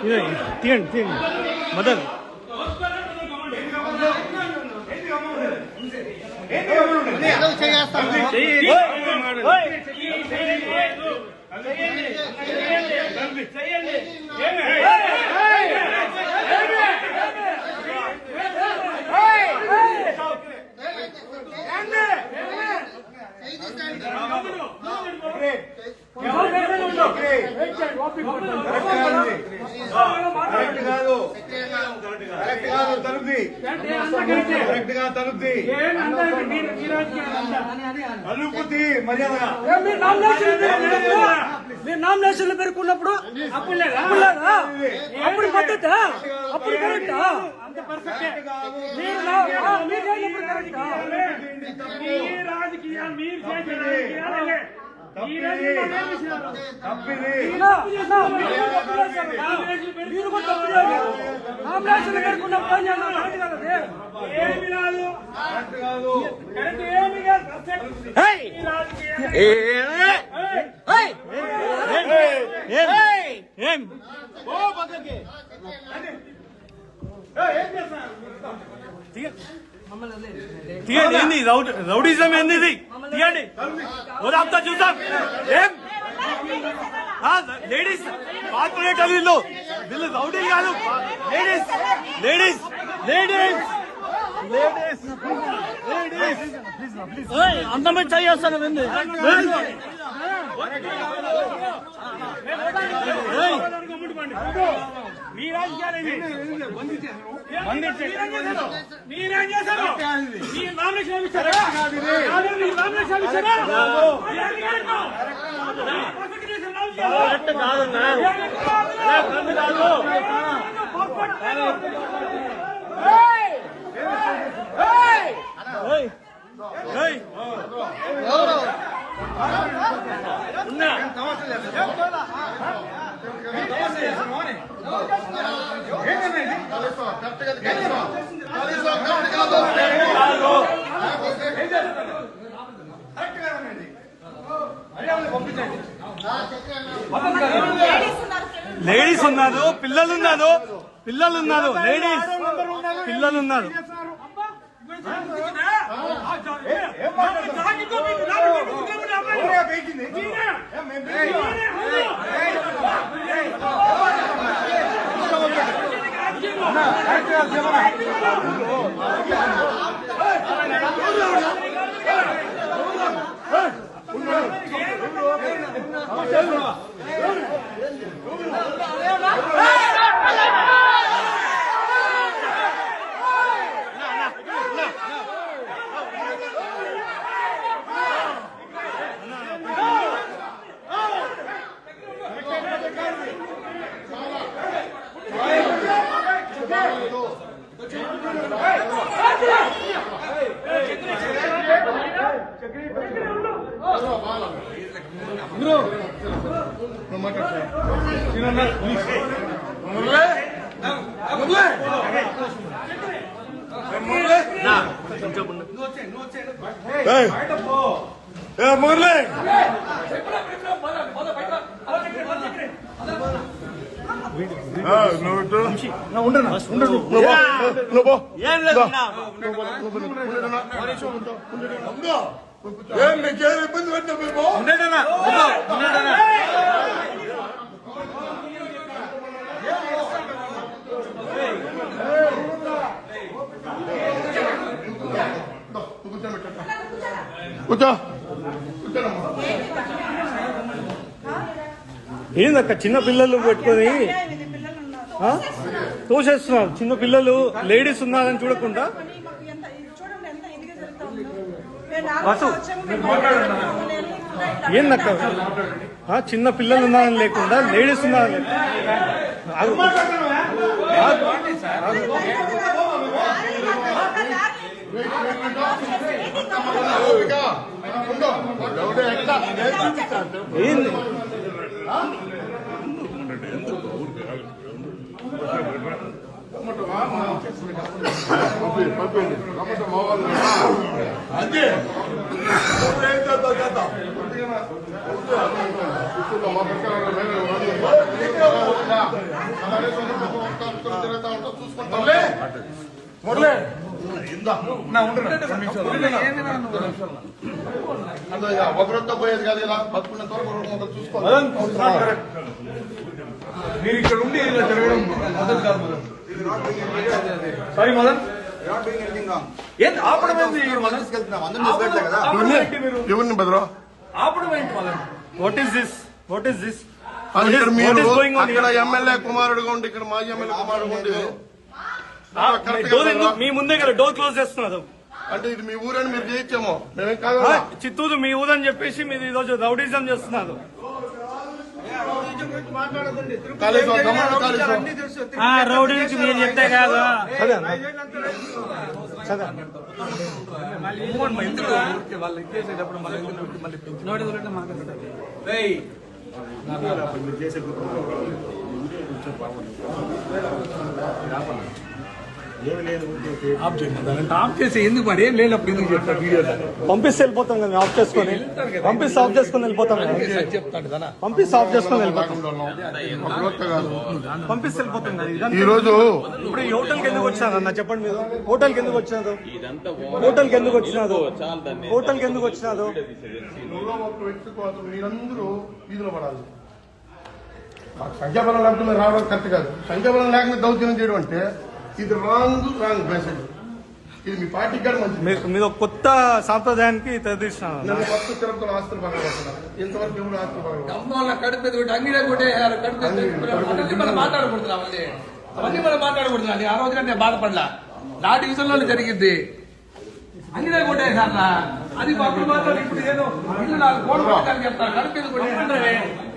తీయండి తీయండి తీయండి మదన్ ఏదో చేస్తాను కరెక్ట్ కాదు కరెక్ట్ కాదు తలుపుది కరెక్ట్గా తలుపుది తలుపుది మర్యాదగా మీరు నామినేషన్లు పెరుకున్నప్పుడు అప్పుడు లేదా? అప్పుడు పద్ధత? అప్పుడు కరెక్టా? కాదు. మీరు నా, మీరు కూడా తప్పు? కరెక్ట్ కాదు ఏం? రౌడ్ రౌడీజం ఏంది ఇది? తీయండి. ఓదాంతా చూద్దాం. ఏం? లేడీస్ కార్పొరేటర్ వీళ్ళు. వీళ్ళు రౌడీ కాదు. Ladies ladies ladies. Ladies ladies. అందమే చేస్తాను మీ రాజకీయాలు మీరేం చేశారు మీరు నామినేషన్ ఇచ్చారా కాదు, మీరు నామినేషన్ ఇచ్చారా కరెక్ట్ కాదన్నా కరెక్ట్ కాదు ఏయ్ ఏయ్ ఉన్నా లేడీస్ ఉన్నారు పిల్లలు ఉన్నారు పిల్లలు ఉన్నారు లేడీస్ పిల్లలు ఉన్నారు మురళి ఏం లేదు ఏం నీకేం ఇబ్బంది పెట్టిన కూర్చో. ఏందక్క చిన్న పిల్లలు పెట్టుకొని? తోసేస్తున్నారు. చిన్న పిల్లలు లేడీస్ ఉన్నారని చూడకుండా? ఏందక్క? ఆ, చిన్న పిల్లలు ఉన్నారని లేకుండా లేడీస్ ఉన్నారని లేకుండా. ఆగు. ఆగు. ఆగు. ఏంది అదే చూసుకుంటా మురళి ఒకరితో పోయేది కాదు ఇలా బతుకున్నంత వరకు ఒకరు చూసుకోవాలి. మీరు ఇక్కడ ఉండి ఇలా జరగడం మదన్ కాదు సారీ మదన్ ఏంటి ఆపడం ఎవరిని బెదరా ఆపడం Madan what is this what is this అక్కడ? ఎమ్మెల్యే కుమారుడుగా ఉండి ఇక్కడ మాజీ ఎమ్మెల్యే కుమారుడుగా ఉండి డోర్ ఎందుకు- మీ ముందే కదా డోర్ క్లోజ్ చేస్తున్నారు. అంటే ఇది మీ ఊరని మీరు చేయొచ్చేమో. మేమేం కాదు చిత్తూరు మీ ఊరని చెప్పేసి మీరు ఈరోజు రౌడీజం చేస్తున్నారు. కాళేశ్వరం గమ్మున కాళేశ్వరం ఆ రౌడీ నుంచి మీరు చెప్తే కాదు. సరే ఆఫ్ చేసి ఎందుకు మరి? ఏం లేనప్పుడు ఎందుకు వీడియోలో పంపిస్తే వెళ్ళిపోతాం కదా ఆఫ్ చేసుకొని. పంపిస్తే ఆఫ్ చేసుకొని వెళ్ళిపోతాం పంపిస్తే ఆఫ్ చేసుకొని వెళ్ళిపోతాం. పంపిస్తే వెళ్ళిపోతాం కదా. ఇదంతా ఈ రోజు ఇప్పుడు ఈ హోటల్కి ఎందుకు వచ్చినారు అన్న? చెప్పండి మీరు. హోటల్కి ఎందుకు వచ్చినారు? హోటల్కి ఎందుకు వచ్చినారు? హోటల్కి ఎందుకు వచ్చినారు? మీరందరూ వీధిలో పడాలి. మాకు సంఖ్యాబలం లేకపోతే మీరు రావడం కరెక్ట్ కాదు. సంఖ్యాబలం లేకుండా దౌర్జన్యం చేయడం అంటే ఇది రాంగ్ రాంగ్ మెసేజ్ ఇది మీ పార్టీకి కూడా మంచిది. మీరు కొత్త సాంప్రదాయానికి తెరదీసినారు అన్న. నన్ను ఫస్ట్ తిరుపతిలో ఆస్తులు ఇంతవరకు ఎవరు ఆస్తులు పగలగొట్టలేదు. అమ్మోళ్ళ కడుపు మీద కొట్టి అంగిడే కొట్టేయాలి కడుపు మీద కొట్టి అవన్నీ మనం మాట్లాడకూడదు అవన్నీ. అవన్నీ మనం మాట్లాడకూడదు అండి ఆ రోజున నేను బాధపడలా. నా డివిజన్లో జరిగింది అంగిడే కొట్టేసారా అది అప్పుడు మాత్రం ఇప్పుడు ఏదో ఇల్లు నాకు కొట్టాలని చెప్తారు. కడుపు మీద కొట్టి